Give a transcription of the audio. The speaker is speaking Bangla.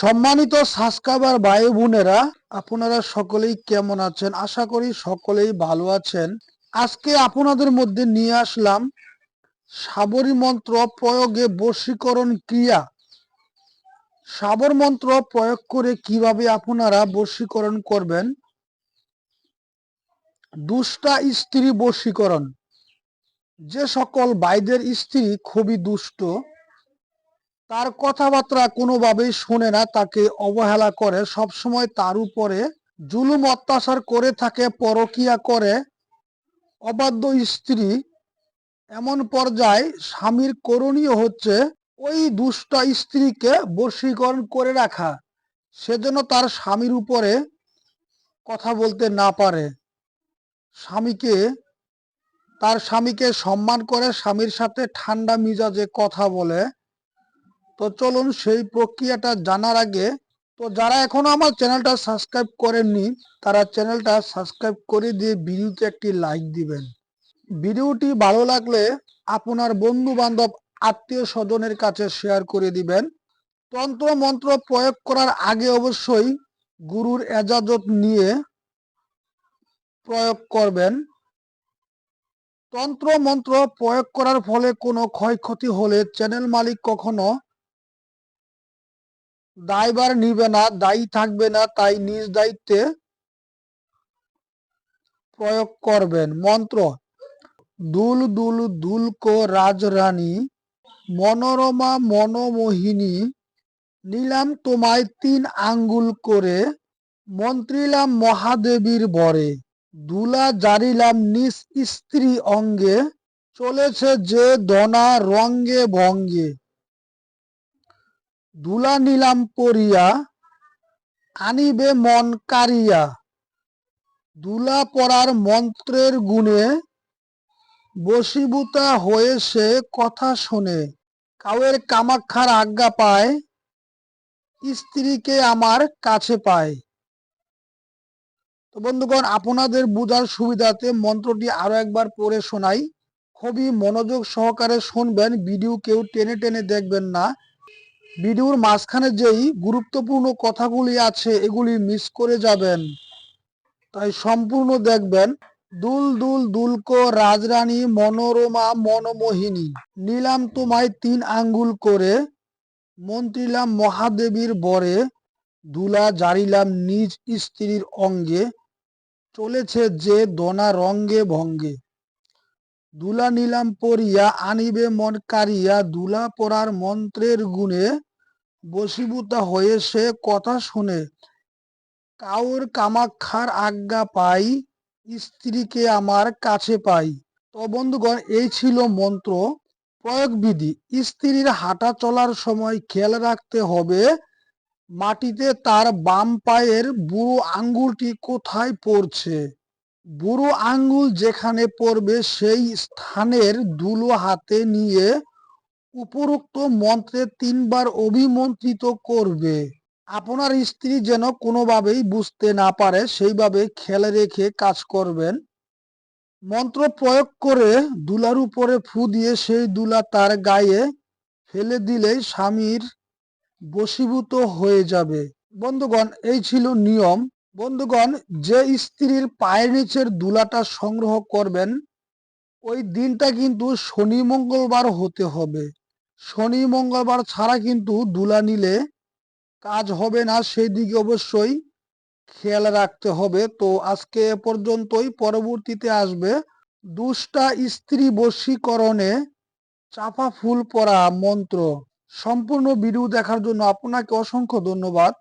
সম্মানিত সাবস্ক্রাইবার ভাই বোনেরা আপনারা সকলেই কেমন আছেন? আশা করি সকলেই ভালো আছেন। আজকে আপনাদের মধ্যে নিয়ে আসলাম সাবরী মন্ত্র প্রয়োগে বশীকরণ ক্রিয়া। সাবর মন্ত্র প্রয়োগ করে কীভাবে আপনারা বশীকরণ করবেন? দুষ্টা স্ত্রী বশীকরণ। যে সকল বাইদের স্ত্রী খুবই দুষ্ট তার কথাবার্তা কোনোভাবেই শোনে না, তাকে অবহেলা করে। সবসময় তার উপরে জুলুম অত্যাচার করে থাকে, পরকিয়া করে। অবাধ্য স্ত্রী এমন পর্যায়ে স্বামীর করণীয় হচ্ছে ওই দুষ্ট স্ত্রীকে বশীকরণ করে রাখা। সেজন্য তার স্বামীর উপরে কথা বলতে না পারে। স্বামীকে, তার স্বামীকে সম্মান করে, স্বামীর সাথে ঠান্ডা মিজাজে কথা বলে। তো চলুন সেই প্রক্রিয়াটা জানার আগে, তো যারা এখনও আমার চ্যানেলটা সাবস্ক্রাইব করেননি, তারা চ্যানেলটা সাবস্ক্রাইব করে দিয়ে ভিডিওতে একটি লাইক দিবেন। ভিডিওটি ভালো লাগলে আপনার বন্ধু বান্ধব আত্মীয় স্বজনের কাছে শেয়ার করে দিবেন। তন্ত্র মন্ত্র প্রয়োগ করার আগে অবশ্যই গুরুর এজাজত নিয়ে প্রয়োগ করবেন। তন্ত্র মন্ত্র প্রয়োগ করার ফলে কোনো ক্ষয়ক্ষতি হলে চ্যানেল মালিক কখনো দায়বার নিবে না, দায়ী থাকবে না, তাই নিজ দায়িত্বে প্রয়োগ করবেন। মন্ত্র, দুল দুল দুলকো রাজরানী, মনোরমা মনোমোহিনী, নিলাম তোমায় তিন আঙ্গুল করে, মন্ত্রিলাম মহাদেবীর বরে, দুলা জারিলাম নিজ স্ত্রী অঙ্গে, চলেছে যে দনা রঙ্গে ভঙ্গে। দুলা নিলাম পরিয়া আনিবে মন কারিয়া। দুলা পড়ার মন্ত্রের গুণে বশীভূতা হয়ে সে কথা শোনে। কাউয়ের কামাক্ষার আজ্ঞা পায়, স্ত্রীকে আমার কাছে পায়। তো বন্ধুগণ, আপনাদের বোঝার সুবিধাতে মন্ত্রটি আরও একবার পড়ে শোনাই। খুবই মনোযোগ সহকারে শুনবেন, ভিডিও কেউ টেনে টেনে দেখবেন না। ভিডিওর মাঝখানে যেই গুরুত্বপূর্ণ কথাগুলি আছে, এগুলি মিস করে যাবেন। তাই সম্পূর্ণ দেখবেন। দুল দুল, দুলকো, রাজরানী, মনোরমা, মনমোহিনী। নিলাম তোমায় তিন আঙ্গুল করে, মন্ত্রিলাম মহাদেবীর বরে, দুলা জারিলাম নিজ স্ত্রীর অঙ্গে, চলেছে যে দনা রঙ্গে ভঙ্গে। দুলা নিলাম পরিয়া আনিবে মন কারিয়া দুলা পরার মন্ত্রের গুণে বশীভূতা হয়ে সে কথা শুনে, কাউর কামাক্ষার আজ্ঞা পাই, স্ত্রীকে আমার কাছে পাই। তো বন্ধুগণ, এই ছিল মন্ত্র প্রয়োগ বিধি স্ত্রীর হাঁটা চলার সময় খেয়াল রাখতে হবে, মাটিতে তার বাম পায়ের বুড়ো আঙ্গুলটি কোথায় পড়ছে? বুড়ো আঙ্গুল যেখানে পড়বে, সেই স্থানের দুলো হাতে নিয়ে উপরোক্ত মন্ত্রে তিনবার অভিমন্ত্রিত করবে। আপনার স্ত্রী যেন কোনোভাবেই বুঝতে না পারে, সেইভাবে খেলে রেখে কাজ করবেন। মন্ত্র প্রয়োগ করে দুলার উপরে ফু দিয়ে সেই দুলা তার গায়ে ফেলে দিলেই স্বামীর বশীভূত হয়ে যাবে। বন্ধুগণ, এই ছিল নিয়ম। বন্ধুগণ, যে স্ত্রীর পায়ের নিচের দুলাটা সংগ্রহ করবেন, ওই দিনটা কিন্তু শনি মঙ্গলবার হতে হবে। শনি মঙ্গলবার ছাড়া কিন্তু দুলা নিলে কাজ হবে না, সেই দিকে অবশ্যই খেয়াল রাখতে হবে। তো আজকে এ পর্যন্তই, পরবর্তীতে আসবে দুষ্টা স্ত্রী বশীকরণে চাপা ফুল পরা মন্ত্র। সম্পূর্ণ ভিডিও দেখার জন্য আপনাকে অসংখ্য ধন্যবাদ।